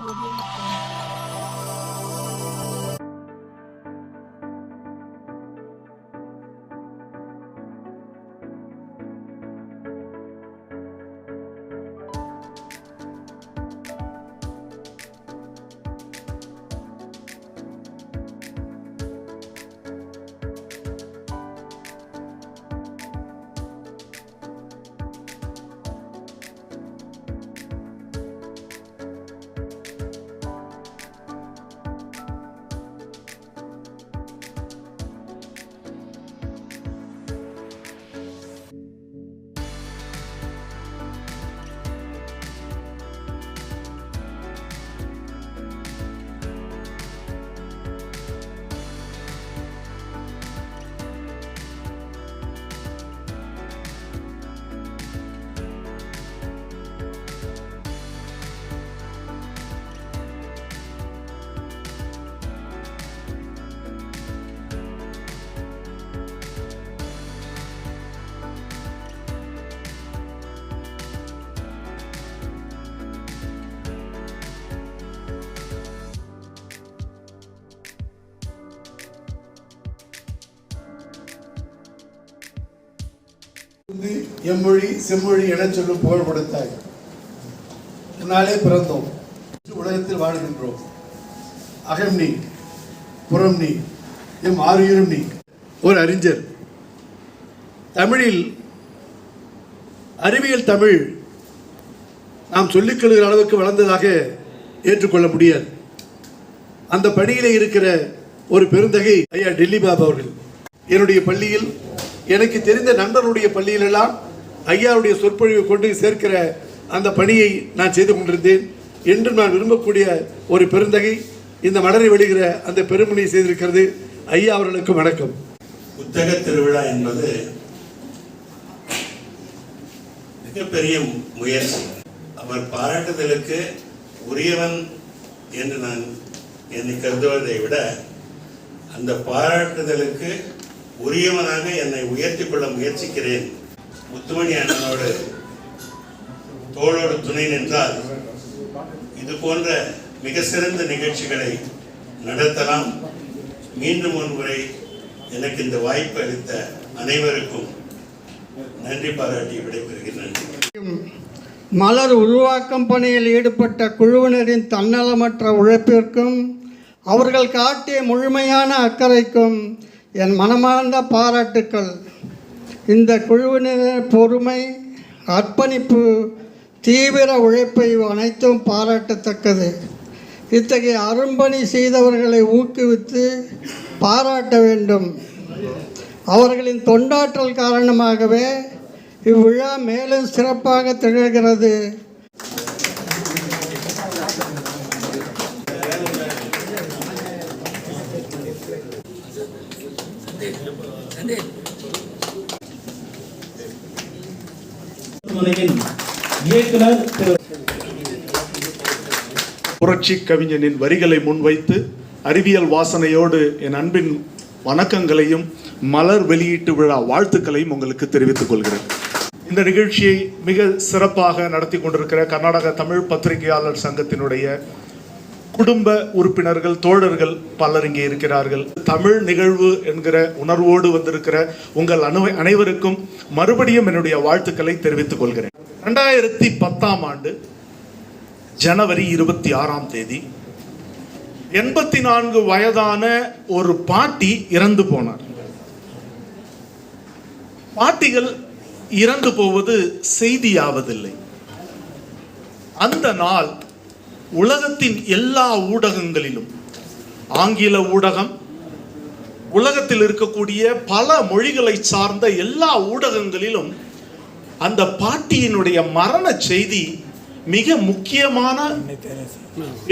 வந்து எம்மொழி செம்மொழி என சொல்லும் புகழ் கொடுத்தாய் உன்னாலே பிறந்தோம். உலகத்தில் வாழ்கின்றோம். அகம் நீ புறம் நீ எம் ஆறுயிரும் நீ. ஒரு அறிஞர். தமிழில் அறிவியல் தமிழ் நாம் சொல்லிக் கொள்கிற அளவுக்கு வளர்ந்ததாக ஏற்றுக்கொள்ள முடியாது. அந்த பணியிலே இருக்கிற ஒரு பெருந்தகை ஐயா டெல்லி பாபா அவர்கள். என்னுடைய பள்ளியில் எனக்கு தெரிந்த நண்பருடைய பள்ளியிலெல்லாம் ஐயாவுடைய சொற்பொழிவை கொண்டு சேர்க்கிற அந்த பணியை நான் செய்து கொண்டிருந்தேன் என்று நான் விரும்பக்கூடிய ஒரு பெருந்தகை இந்த மலரை வெளிகிற அந்த பெருமணியை செய்திருக்கிறது. ஐயா அவர்களுக்கு வணக்கம். புத்தக திருவிழா என்பது மிகப்பெரிய முயற்சி. அவர் பாராட்டுதலுக்கு உரியவன் என்று நான் என்னை கருதுவதை விட அந்த பாராட்டுதலுக்கு உரியவனாக என்னை உயர்த்திக் கொள்ள முயற்சிக்கிறேன். முத்துமணி அண்ணனோடு தோளோடு துணை நின்றால் இது போன்ற மிக சிறந்த நிகழ்ச்சிகளை நடத்தலாம். மீண்டும் ஒரு முறை எனக்கு இந்த வாய்ப்பு அளித்த அனைவருக்கும் நன்றி பாராட்டி விடைபெறுகிறேன். மலர் உருவாக்கம் பணியில் ஈடுபட்ட குழுவினரின் தன்னலமற்ற உழைப்பிற்கும் அவர்கள் காட்டிய முழுமையான அக்கறைக்கும் என் மனமார்ந்த பாராட்டுக்கள். இந்த குழுவினர் பொறுமை அர்ப்பணிப்பு தீவிர உழைப்பை அனைத்தும் பாராட்டத்தக்கது. இத்தகைய அரும்பணி செய்தவர்களை ஊக்குவித்து பாராட்ட வேண்டும். அவர்களின் தொண்டாற்றல் காரணமாகவே இவ்விழா மேலும் சிறப்பாக திகழ்கிறது. மருத்துவமனையின் இயக்குனர் திரு புரட்சி கவிஞனின் வரிகளை முன்வைத்து அறிவியல் வாசனையோடு என் அன்பின் வணக்கங்களையும் மலர் வெளியீட்டு விழா வாழ்த்துக்களையும் உங்களுக்கு தெரிவித்துக் கொள்கிறேன். இந்த நிகழ்ச்சியை மிக சிறப்பாக நடத்தி கொண்டிருக்கிற கர்நாடக தமிழ் பத்திரிகையாளர் சங்கத்தினுடைய குடும்ப உறுப்பினர்கள் தோழர்கள் பலர் இங்கே இருக்கிறார்கள். தமிழ் நிகழ்வு என்கிற உணர்வோடு வந்திருக்கிற உங்கள் அனு அனைவருக்கும் மறுபடியும் என்னுடைய வாழ்த்துக்களை தெரிவித்துக் கொள்கிறேன். ரெண்டாயிரத்தி பத்தாம் ஆண்டு ஜனவரி இருபத்தி ஆறாம் தேதி எண்பத்தி நான்கு வயதான ஒரு பாட்டி இறந்து போனார். பாட்டிகள் இறந்து போவது செய்தியாவதில்லை. அந்த நாள் உலகத்தின் எல்லா ஊடகங்களிலும் ஆங்கில ஊடகம் உலகத்தில் இருக்கக்கூடிய பல மொழிகளை சார்ந்த எல்லா ஊடகங்களிலும் அந்த பாட்டியினுடைய மரண செய்தி மிக முக்கியமான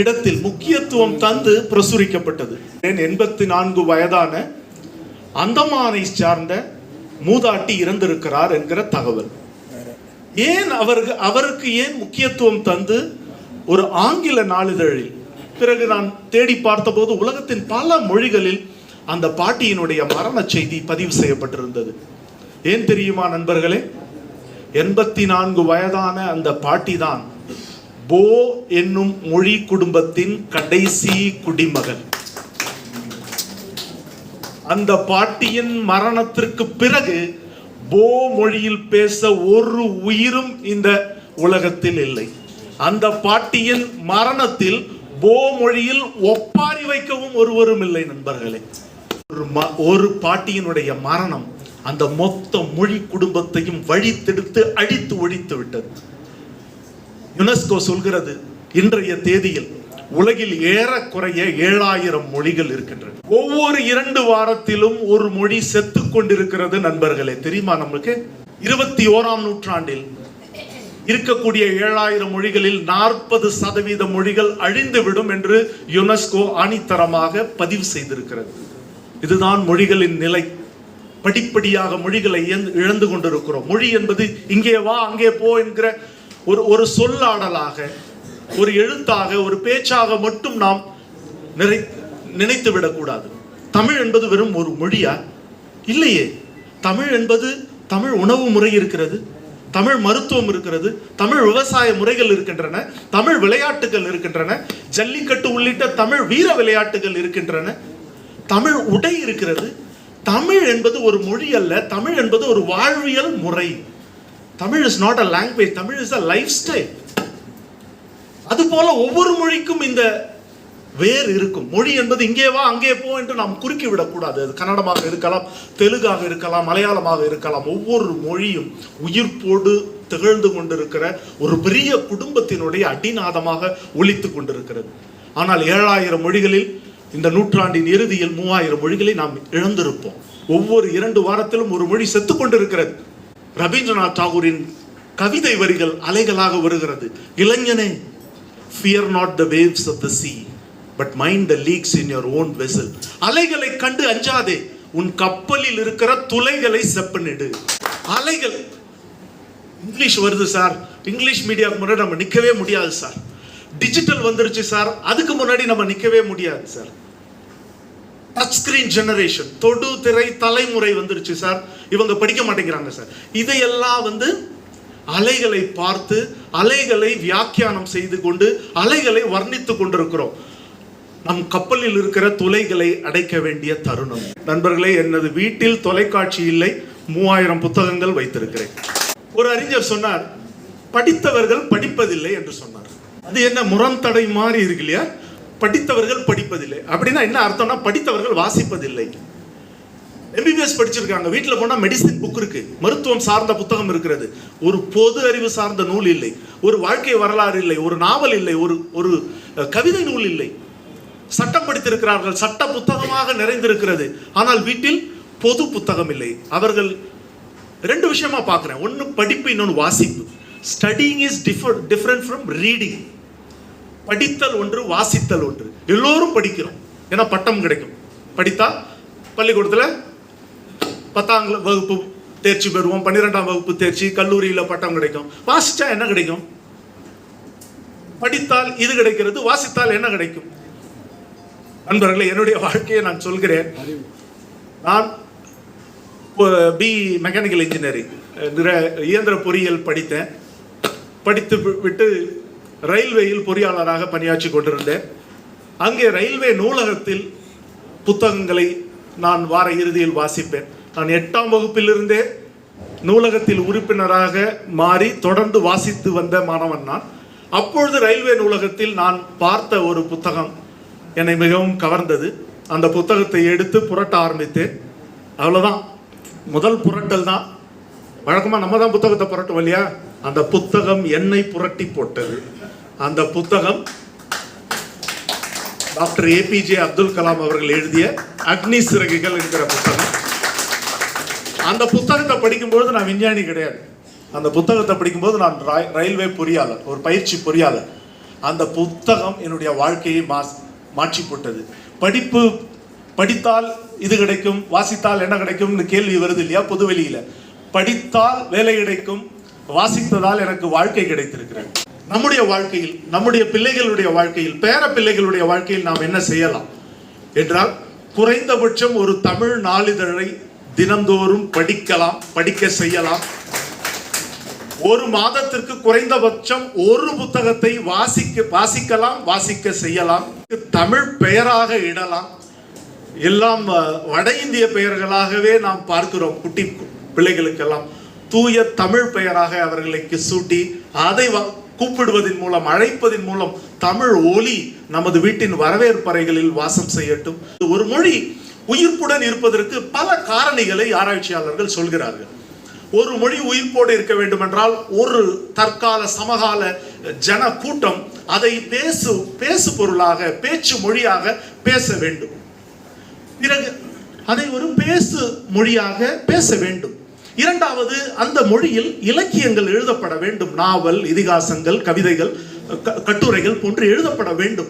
இடத்தில் முக்கியத்துவம் தந்து பிரசுரிக்கப்பட்டது. எண்பத்தி நான்கு வயதான அந்தமானை சார்ந்த மூதாட்டி இறந்திருக்கிறார் என்கிற தகவல். ஏன் அவருக்கு அவருக்கு ஏன் முக்கியத்துவம் தந்து ஒரு ஆங்கில நாளிதழில் பிறகு நான் தேடி பார்த்தபோது உலகத்தின் பல மொழிகளில் அந்த பாட்டியினுடைய மரண செய்தி பதிவு செய்யப்பட்டிருந்தது. ஏன் தெரியுமா நண்பர்களே? எண்பத்தி நான்கு வயதான அந்த பாட்டி தான் போ என்னும் மொழி குடும்பத்தின் கடைசி குடிமகன். அந்த பாட்டியின் மரணத்திற்கு பிறகு போ மொழியில் பேச ஒரு உயிரும் இந்த உலகத்தில் இல்லை. அந்த பாட்டியின் மரணத்தில் போ மொழியில் ஒப்பாரி வைக்கவும் ஒருவரும் இல்லை நண்பர்களே. ஒரு ம- ஒரு பாட்டியினுடைய மரணம் அந்த மொத்த மொழி குடும்பத்தையும் வழித்தெடுத்து அழித்து ஒழித்து விட்டது. யுனெஸ்கோ சொல்கிறது இன்றைய தேதியில் உலகில் ஏறக்குறைய ஏழாயிரம் மொழிகள் இருக்கின்றன. ஒவ்வொரு இரண்டு வாரத்திலும் ஒரு மொழி செத்து கொண்டிருக்கிறது நண்பர்களே. தெரியுமா நம்மளுக்கு? இருபத்தி ஓராம் நூற்றாண்டில் இருக்கக்கூடிய ஏழாயிரம் மொழிகளில் நாற்பது சதவீத மொழிகள் அழிந்துவிடும் என்று யுனெஸ்கோ ஆணித்தரமாக பதிவு செய்திருக்கிறது. இதுதான் மொழிகளின் நிலை. படிப்படியாக மொழிகளை இழந்து- இழந்து கொண்டிருக்கிறோம். மொழி என்பது இங்கே வா அங்கே போ என்கிற ஒரு ஒரு சொல்லாடலாக ஒரு எழுத்தாக ஒரு பேச்சாக மட்டும் நாம் நிறை நினைத்து விடக்கூடாது தமிழ் என்பது வெறும் ஒரு மொழியா? இல்லையே. தமிழ் என்பது தமிழ் உணவு முறை இருக்கிறது. தமிழ் மருத்துவம் இருக்கிறது தமிழ் விவசாய முறைகள் இருக்கின்றன தமிழ் விளையாட்டுகள் இருக்கின்றன ஜல்லிக்கட்டு உள்ளிட்ட தமிழ் வீர விளையாட்டுகள் இருக்கின்றன. தமிழ் உடை இருக்கிறது. தமிழ் என்பது ஒரு மொழி அல்ல தமிழ் என்பது ஒரு வாழ்வியல் முறை. Tamil is not a language Tamil is a lifestyle அதுபோல ஒவ்வொரு மொழிக்கும் இந்த வேறு இருக்கும். மொழி என்பது இங்கே வா அங்கே போ என்று நாம் குறுக்கி விடக்கூடாது. அது கன்னடமாக இருக்கலாம் தெலுங்காக இருக்கலாம் மலையாளமாக இருக்கலாம். ஒவ்வொரு மொழியும் உயிர்ப்போடு திகழ்ந்து கொண்டிருக்கிற ஒரு பெரிய குடும்பத்தினுடைய அடிநாதமாக ஒழித்து கொண்டிருக்கிறது. ஆனால் ஏழாயிரம் மொழிகளில் இந்த நூற்றாண்டின் இறுதியில் மூவாயிரம் மொழிகளை நாம் இழந்திருப்போம். ஒவ்வொரு இரண்டு வாரத்திலும் ஒரு மொழி செத்து கொண்டிருக்கிறது. ரவீந்திரநாத் தாகூரின் கவிதை வரிகள் அலைகளாக வருகிறது. இளைஞனே fear not the waves of the sea but mind the leaks in your own vessel அலைகளை கண்டு அஞ்சாதே. உன் கப்பலில் இருக்கிற துளைகளை செப்பனிடு. அலைகள். இங்கிலீஷ் வருது சார் இங்கிலீஷ் மீடியாவுக்கு முன்னாடி நம்ம நிற்கவே முடியாது சார் டிஜிட்டல் வந்துருச்சு சார் அதுக்கு முன்னாடி நம்ம நிற்கவே முடியாது சார் டச் ஸ்கிரீன் ஜெனரேஷன் தொடு திரை தலைமுறை வந்துருச்சு சார் இவங்க படிக்க மாட்டேங்கிறாங்க சார் இதையெல்லாம் வந்து அலைகளை பார்த்து அலைகளை வியாக்கியானம் செய்து கொண்டு அலைகளை வர்ணித்து கொண்டிருக்கிறோம். நம் கப்பலில் இருக்கிற துளைகளை அடைக்க வேண்டிய தருணம். நண்பர்களே எனது வீட்டில் தொலைக்காட்சி இல்லை மூவாயிரம் புத்தகங்கள் வைத்திருக்கிறேன். ஒரு அறிஞர் சொன்னார் படித்தவர்கள் படிப்பதில்லை என்று சொன்னார். அது என்ன முரண்தடை மாதிரி இருக்கு இல்லையா? படித்தவர்கள் படிப்பதில்லை. அப்படின்னா என்ன அர்த்தம்னா படித்தவர்கள் வாசிப்பதில்லை. எம்பிபிஎஸ் படிச்சிருக்காங்க. வீட்டில் போனால் மெடிசின் புக் இருக்கு. மருத்துவம் சார்ந்த புத்தகம் இருக்கிறது. ஒரு பொது அறிவு சார்ந்த நூல் இல்லை. ஒரு வாழ்க்கை வரலாறு இல்லை. ஒரு நாவல் இல்லை. ஒரு ஒரு கவிதை நூல் இல்லை. சட்டம் படித்திருக்கிறார்கள். சட்ட புத்தகமாக நிறைந்திருக்கிறது. ஆனால் வீட்டில் பொது புத்தகம் இல்லை. அவர்கள் ரெண்டு விஷயமா பார்க்குறேன். ஒன்று படிப்பு இன்னொன்று வாசிப்பு. Studying is differ different from reading படித்தல் ஒன்று வாசித்தல் ஒன்று. எல்லோரும் படிக்கிறோம். ஏன்னா பட்டம் கிடைக்கும். படித்தா பள்ளிக்கூடத்தில் பத்தாம் வகுப்பு தேர்ச்சி பெறுவோம். பன்னிரெண்டாம் வகுப்பு தேர்ச்சி கல்லூரியில் பட்டம் கிடைக்கும். வாசித்தா என்ன கிடைக்கும்? படித்தால் இது கிடைக்கிறது வாசித்தால் என்ன கிடைக்கும்? நண்பர்களே என்னுடைய வாழ்க்கையை நான் சொல்கிறேன். நான் பி மெக்கானிக்கல் இன்ஜினியரிங் இயந்திர பொறியியல் படித்தேன். படித்து விட்டு ரயில்வேயில் பொறியாளராக பணியாற்றி கொண்டிருந்தேன். அங்கே ரயில்வே நூலகத்தில் புத்தகங்களை நான் வார இறுதியில் வாசிப்பேன். நான் எட்டாம் வகுப்பிலிருந்தே நூலகத்தில் உறுப்பினராக மாறி தொடர்ந்து வாசித்து வந்த மாணவன் நான். அப்பொழுது ரயில்வே நூலகத்தில் நான் பார்த்த ஒரு புத்தகம் என்னை மிகவும் கவர்ந்தது. அந்த புத்தகத்தை எடுத்து புரட்ட ஆரம்பித்தேன். அவ்வளோதான் முதல் புரட்டல் தான். வழக்கமாக நம்ம தான் புத்தகத்தை புரட்டுவோம் இல்லையா? அந்த புத்தகம் என்னை புரட்டி போட்டது. அந்த புத்தகம் டாக்டர் ஏபிஜே அப்துல் கலாம் அவர்கள் எழுதிய அக்னி சிறகுகள் என்கிற புத்தகம். அந்த புத்தகத்தை படிக்கும்பொழுது நான் விஞ்ஞானி கிடையாது. அந்த புத்தகத்தை படிக்கும்போது நான் ரயில்வே பொறியாளர் ஒரு பயிற்சி பொறியாளர். அந்த புத்தகம் என்னுடைய வாழ்க்கையை மாஸ் மாற்றி போட்டது படிப்பு படித்தால் இது கிடைக்கும் வாசித்தால் என்ன கிடைக்கும்னு கேள்வி வருது இல்லையா பொதுவெளியில. படித்தால் வேலை கிடைக்கும் வாசித்ததால் எனக்கு வாழ்க்கை கிடைத்திருக்கிறது. நம்முடைய வாழ்க்கையில் நம்முடைய பிள்ளைகளுடைய வாழ்க்கையில் பேர பிள்ளைகளுடைய வாழ்க்கையில் நாம் என்ன செய்யலாம்? என்றால் குறைந்தபட்சம் ஒரு தமிழ் நாளிதழை தினந்தோறும் படிக்கலாம் படிக்க செய்யலாம். ஒரு மாதத்திற்கு குறைந்தபட்சம் ஒரு புத்தகத்தை வாசிக்க வாசிக்கலாம் வாசிக்க செய்யலாம். தமிழ் பெயராக இடலாம். எல்லாம் வட இந்திய பெயர்களாகவே நாம் பார்க்கிறோம் குட்டி பிள்ளைகளுக்கெல்லாம். தூய தமிழ் பெயராக அவர்களுக்கு சூட்டி அதை கூப்பிடுவதன் மூலம் அழைப்பதன் மூலம் தமிழ் ஒலி நமது வீட்டின் வரவேற்பறைகளில் வாசம் செய்யட்டும். ஒரு மொழி உயிர்ப்புடன் இருப்பதற்கு பல காரணிகளை ஆராய்ச்சியாளர்கள் சொல்கிறார்கள். ஒரு மொழி உயிர்ப்போடு இருக்க வேண்டுமென்றால் ஒரு தற்கால சமகால ஜன கூட்டம் அதை பேசு பேசு பொருளாக பேச்சு மொழியாக பேச வேண்டும். பிறகு அதை ஒரு பேசு மொழியாக பேச வேண்டும். இரண்டாவது அந்த மொழியில் இலக்கியங்கள் எழுதப்பட வேண்டும். நாவல் இதிகாசங்கள் கவிதைகள் க- கட்டுரைகள் போன்று எழுதப்பட வேண்டும்.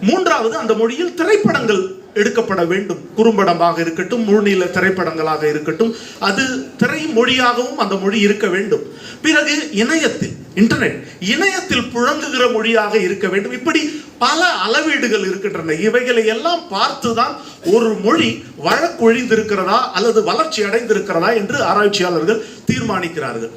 மூன்றாவது அந்த மொழியில் திரைப்படங்கள் எடுக்கப்பட வேண்டும். குறும்படமாக இருக்கட்டும் முழுநீள திரைப்படங்களாக இருக்கட்டும் அது திரை மொழியாகவும் அந்த மொழி இருக்க வேண்டும். பிறகு இணையத்தில் இன்டர்நெட் இணையத்தில் புழங்குகிற மொழியாக இருக்க வேண்டும். இப்படி பல அளவீடுகள் இருக்கின்றன. இவைகளை எல்லாம் பார்த்துதான் ஒரு மொழி வழக்கொழிந்திருக்கிறதா அல்லது வளர்ச்சி அடைந்திருக்கிறதா என்று ஆராய்ச்சியாளர்கள் தீர்மானிக்கிறார்கள்.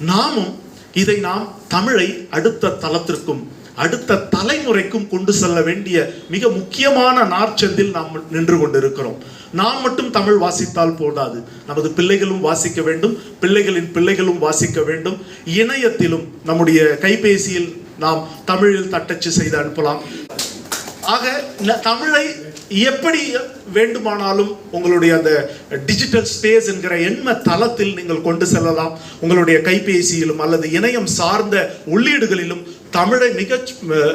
நாமும் இதை நாம் தமிழை அடுத்த தளத்திற்கும் அடுத்த தலைமுறைக்கும் கொண்டு செல்ல வேண்டிய மிக முக்கியமான நார்ச்சந்தில் நாம் நின்று கொண்டிருக்கிறோம். நாம் மட்டும் தமிழ் வாசித்தால் போதாது. நமது பிள்ளைகளும் வாசிக்க வேண்டும். பிள்ளைகளின் பிள்ளைகளும் வாசிக்க வேண்டும். இணையத்திலும் நம்முடைய கைபேசியில் நாம் தமிழில் தட்டச்சு செய்து அனுப்பலாம். ஆக ந- தமிழை எப்படி வேண்டுமானாலும் உங்களுடைய அந்த டிஜிட்டல் ஸ்பேஸ் என்கிற எண்ம தளத்தில் நீங்கள் கொண்டு செல்லலாம். உங்களுடைய கைபேசியிலும் அல்லது இணையம் சார்ந்த உள்ளீடுகளிலும் தமிழை மிக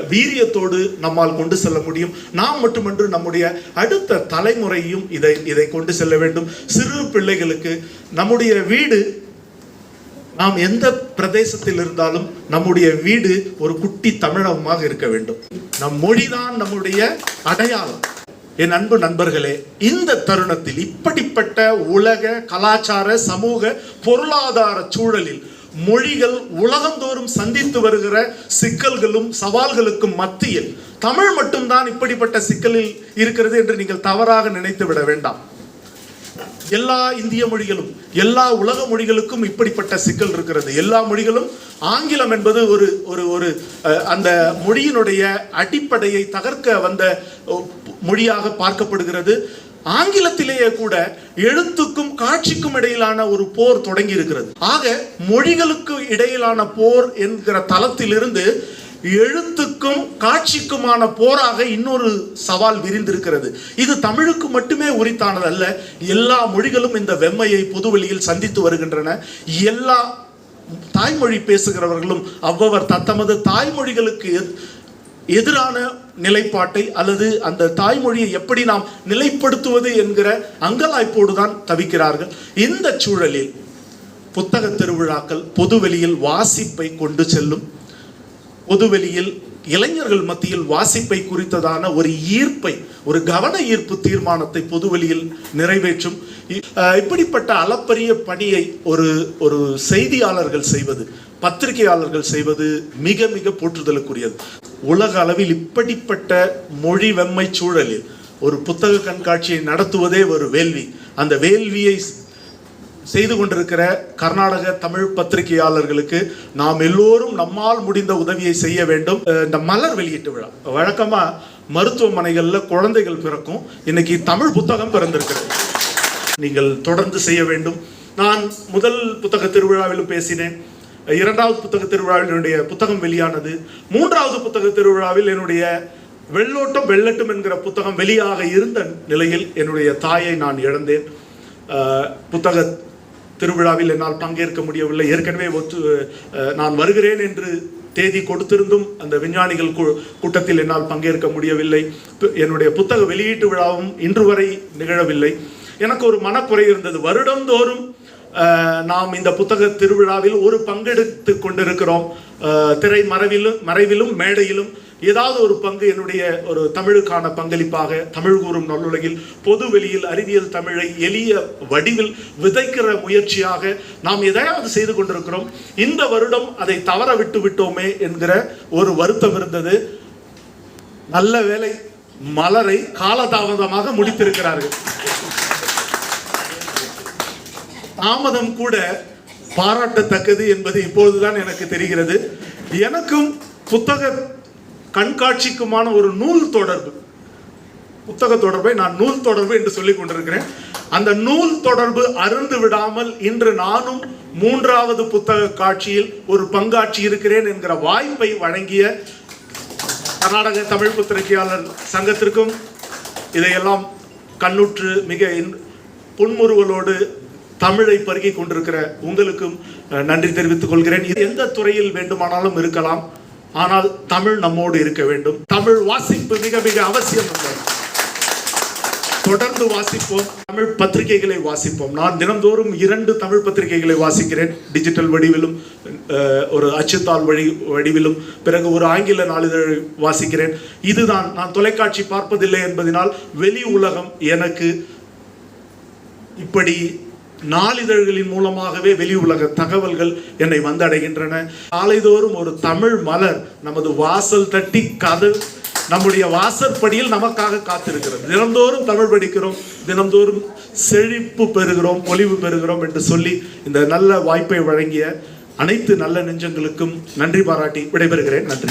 வீரியத்தோடு நம்மால் கொண்டு செல்ல முடியும். நாம் மட்டுமன்று நம்முடைய அடுத்த தலைமுறையும் இதை இதை கொண்டு செல்ல வேண்டும். சிறு பிள்ளைகளுக்கு நம்முடைய வீடு நாம் எந்த பிரதேசத்தில் இருந்தாலும் நம்முடைய வீடு ஒரு குட்டி தமிழகமாக இருக்க வேண்டும். நம் மொழிதான் நம்முடைய அடையாளம். என் அன்பு நண்பர்களே இந்த தருணத்தில் இப்படிப்பட்ட உலக கலாச்சார சமூக பொருளாதார சூழலில் மொழிகள் உலகந்தோறும் சந்தித்து வருகிற சிக்கல்களும் சவால்களுக்கும் மத்தியில் தமிழ் மட்டும்தான் இப்படிப்பட்ட சிக்கலில் இருக்கிறது என்று நீங்கள் தவறாக நினைத்து விட வேண்டாம். எல்லா இந்திய மொழிகளும் எல்லா உலக மொழிகளுக்கும் இப்படிப்பட்ட சிக்கல் இருக்கிறது. எல்லா மொழிகளும் ஆங்கிலம் என்பது ஒரு ஒரு ஒரு அஹ், அந்த மொழியினுடைய அடிப்படையை தகர்க்க வந்த மொழியாக பார்க்கப்படுகிறது. ஆங்கிலத்திலேயே கூட எழுத்துக்கும் காட்சிக்கும் இடையிலான ஒரு போர் தொடங்கி இருக்கிறது ஆக மொழிகளுக்கு இடையிலான போர் என்கிற தளத்திலிருந்து எழுத்துக்கும் காட்சிக்குமான போராக இன்னொரு சவால் விரிந்திருக்கிறது. இது தமிழுக்கு மட்டுமே உரித்தானது அல்ல எல்லா மொழிகளும் இந்த வெம்மையை பொதுவெளியில் சந்தித்து வருகின்றன. எல்லா தாய்மொழி பேசுகிறவர்களும் அவ்வவர் தத்தமது தாய்மொழிகளுக்கு எதிரான நிலைப்பாட்டை அல்லது அந்த தாய்மொழியை எப்படி நாம் நிலைப்படுத்துவது என்கிற அங்கலாய்ப்போடு தான் தவிக்கிறார்கள். இந்த சூழலில் புத்தக திருவிழாக்கள் பொதுவெளியில் வாசிப்பை கொண்டு செல்லும். பொதுவெளியில் இளைஞர்கள் மத்தியில் வாசிப்பை குறித்ததான ஒரு ஈர்ப்பை ஒரு கவன ஈர்ப்பு தீர்மானத்தை பொதுவெளியில் நிறைவேற்றும். இப்படிப்பட்ட அளப்பரிய பணியை ஒரு ஒரு செய்தியாளர்கள் செய்வது பத்திரிகையாளர்கள் செய்வது மிக மிக போற்றுதலுக்குரியது. உலக அளவில் இப்படிப்பட்ட மொழி வெம்மை சூழலில் ஒரு புத்தக கண்காட்சியை நடத்துவதே ஒரு வேள்வி. அந்த வேள்வியை செய்து கொண்டிருக்கிற கர்நாடக தமிழ் பத்திரிகையாளர்களுக்கு நாம் எல்லோரும் நம்மால் முடிந்த உதவியை செய்ய வேண்டும். இந்த மலர் வெளியீட்டு விழா. வழக்கமாக மருத்துவமனைகளில் குழந்தைகள் பிறக்கும். இன்னைக்கு தமிழ் புத்தகம் பிறந்திருக்கிறது. நீங்கள் தொடர்ந்து செய்ய வேண்டும். நான் முதல் புத்தக திருவிழாவிலும் பேசினேன். இரண்டாவது புத்தக திருவிழாவில் என்னுடைய புத்தகம் வெளியானது. மூன்றாவது புத்தக திருவிழாவில் என்னுடைய வெள்ளோட்டம் வெள்ளட்டும் என்கிற புத்தகம் வெளியாக இருந்த நிலையில் என்னுடைய தாயை நான் இழந்தேன். புத்தக திருவிழாவில் என்னால் பங்கேற்க முடியவில்லை. ஏற்கனவே ஒத்து நான் வருகிறேன் என்று தேதி கொடுத்திருந்தும் அந்த விஞ்ஞானிகள் கூட்டத்தில் என்னால் பங்கேற்க முடியவில்லை. என்னுடைய புத்தக வெளியீட்டு விழாவும் இன்று வரை நிகழவில்லை. எனக்கு ஒரு மனக்குறை இருந்தது. வருடந்தோறும் நாம் இந்த புத்தக திருவிழாவில் ஒரு பங்கெடுத்து கொண்டிருக்கிறோம். திரை மறைவிலும் மறைவிலும் மேடையிலும் ஏதாவது ஒரு பங்கு என்னுடைய ஒரு தமிழுக்கான பங்களிப்பாக தமிழ் கூறும் நல்லுலகில் பொது வெளியில் அறிவியல் தமிழை எளிய வடிவில் விதைக்கிற முயற்சியாக நாம் எதையாவது செய்து கொண்டிருக்கிறோம். இந்த வருடம் அதை தவற விட்டு விட்டோமே என்கிற ஒரு வருத்தம் இருந்தது. நல்ல வேளை மலரை காலதாமதமாக முடித்திருக்கிறார்கள். தாமதம் கூட பாராட்டத்தக்கது என்பது இப்பொழுதுதான் எனக்கு தெரிகிறது. எனக்கும் புத்தக கண்காட்சிக்குமான ஒரு நூல் தொடர்பு. புத்தக தொடர்பை நான் நூல் தொடர்பு என்று சொல்லிக் கொண்டிருக்கிறேன். அந்த நூல் தொடர்பு அருந்து விடாமல் இன்று நானும் மூன்றாவது புத்தக காட்சியில் ஒரு பங்காற்றி இருக்கிறேன் என்கிற வாய்ப்பை வழங்கிய கர்நாடக தமிழ் பத்திரிகையாளர் சங்கத்திற்கும் இதையெல்லாம் கண்ணுற்று மிக புன்முறுவலோடு தமிழை பருகிக் கொண்டிருக்கிற உங்களுக்கும் நன்றி தெரிவித்துக் கொள்கிறேன். இது எந்த துறையில் வேண்டுமானாலும் இருக்கலாம். ஆனால் தமிழ் நம்மோடு இருக்க வேண்டும். தமிழ் வாசிப்பு மிக மிக அவசியம் தொடர்ந்து வாசிப்போம். தமிழ் பத்திரிகைகளை வாசிப்போம். நான் தினந்தோறும் இரண்டு தமிழ் பத்திரிகைகளை வாசிக்கிறேன். டிஜிட்டல் வடிவிலும் ஒரு அச்சுத்தாள் வழி வடிவிலும் பிறகு ஒரு ஆங்கில நாளிதழை வாசிக்கிறேன். இதுதான் நான் தொலைக்காட்சி பார்ப்பதில்லை என்பதனால் வெளி உலகம் எனக்கு இப்படி நாளிதழ்களின் மூலமாகவே வெளி உலக தகவல்கள் என்னை வந்தடைகின்றன. நாளைதோறும் ஒரு தமிழ் மலர் நமது வாசல் தட்டி கதவு நம்முடைய வாசற்படியில் நமக்காக காத்திருக்கிறது. தினந்தோறும் தமிழ் படிக்கிறோம் தினந்தோறும் செழிப்பு பெறுகிறோம் பொலிவு பெறுகிறோம் என்று சொல்லி இந்த நல்ல வாய்ப்பை வழங்கிய அனைத்து நல்ல நெஞ்சங்களுக்கும் நன்றி பாராட்டி விடைபெறுகிறேன். நன்றி.